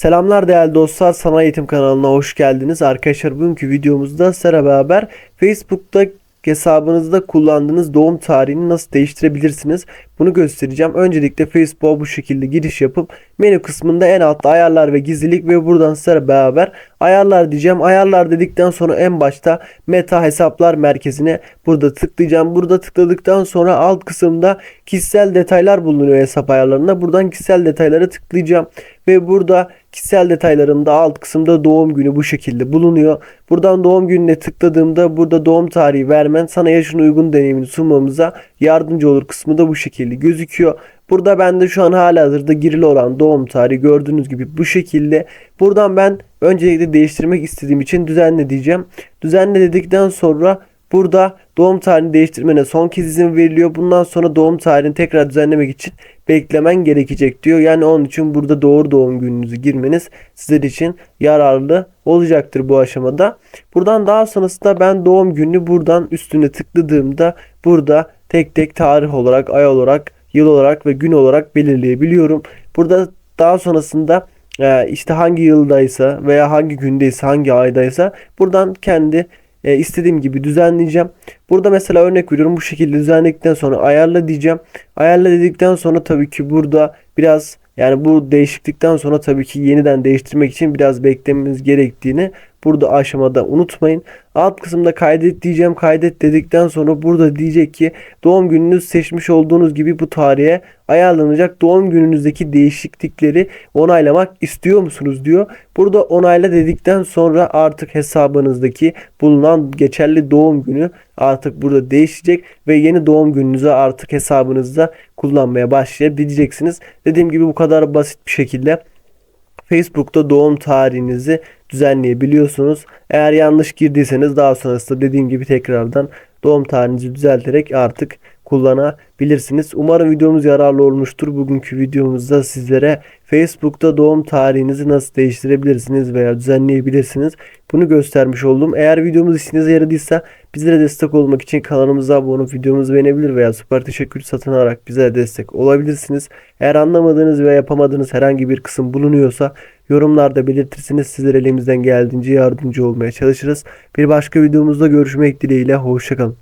Selamlar değerli dostlar, Sana Eğitim kanalına hoş geldiniz. Arkadaşlar bugünkü videomuzda sizlerle beraber Facebook'ta hesabınızda kullandığınız doğum tarihini nasıl değiştirebilirsiniz? Bunu göstereceğim. Öncelikle Facebook'a bu şekilde giriş yapıp menü kısmında en altta ayarlar ve gizlilik ve buradan sizlerle beraber ayarlar diyeceğim. Ayarlar dedikten sonra en başta meta hesaplar merkezine burada tıklayacağım. Burada tıkladıktan sonra alt kısımda kişisel detaylar bulunuyor hesap ayarlarında. Buradan kişisel detaylara tıklayacağım ve burada kişisel detaylarımda alt kısımda doğum günü bu şekilde bulunuyor. Buradan doğum gününe tıkladığımda burada doğum tarihi vermen sana yaşına uygun deneyimini sunmamıza yardımcı olur kısmı da bu şekilde gözüküyor. Burada bende şu an hala hazırda girili olan doğum tarihi gördüğünüz gibi bu şekilde. Buradan ben öncelikle değiştirmek istediğim için düzenle diyeceğim. Düzenle dedikten sonra burada doğum tarihini değiştirmene son kez izin veriliyor. Bundan sonra doğum tarihini tekrar düzenlemek için beklemen gerekecek diyor. Yani onun için burada doğru doğum gününüzü girmeniz sizler için yararlı olacaktır bu aşamada. Buradan daha sonrasında ben doğum gününü buradan üstüne tıkladığımda burada tek tek tarih olarak, ay olarak, yıl olarak ve gün olarak belirleyebiliyorum. Burada daha sonrasında e, işte hangi yıldaysa veya hangi gündeyse, hangi aydaysa buradan kendi e, istediğim gibi düzenleyeceğim. Burada mesela örnek veriyorum bu şekilde düzenledikten sonra ayarla diyeceğim. Ayarla dedikten sonra tabii ki burada biraz yani bu değişiklikten sonra tabii ki yeniden değiştirmek için biraz beklememiz gerektiğini burada aşamada unutmayın. Alt kısımda kaydet diyeceğim. Kaydet dedikten sonra burada diyecek ki doğum gününüz seçmiş olduğunuz gibi bu tarihe ayarlanacak. Doğum gününüzdeki değişiklikleri onaylamak istiyor musunuz diyor. Burada onayla dedikten sonra artık hesabınızdaki bulunan geçerli doğum günü artık burada değişecek ve yeni doğum gününüzü artık hesabınızda kullanmaya başlayabileceksiniz. Dediğim gibi bu kadar basit bir şekilde Facebook'ta doğum tarihinizi düzenleyebiliyorsunuz. Eğer yanlış girdiyseniz daha sonrasında dediğim gibi tekrardan doğum tarihinizi düzelterek artık kullanabilirsiniz. Umarım videomuz yararlı olmuştur. Bugünkü videomuzda sizlere Facebook'ta doğum tarihinizi nasıl değiştirebilirsiniz veya düzenleyebilirsiniz. Bunu göstermiş oldum. Eğer videomuz işinize yaradıysa bizlere destek olmak için kanalımıza abone videomuzu beğenebilir veya süper teşekkür satın alarak bize destek olabilirsiniz. Eğer anlamadığınız veya yapamadığınız herhangi bir kısım bulunuyorsa yorumlarda belirtirsiniz. Sizler elimizden geldiğince yardımcı olmaya çalışırız. Bir başka videomuzda görüşmek dileğiyle. Hoşçakalın.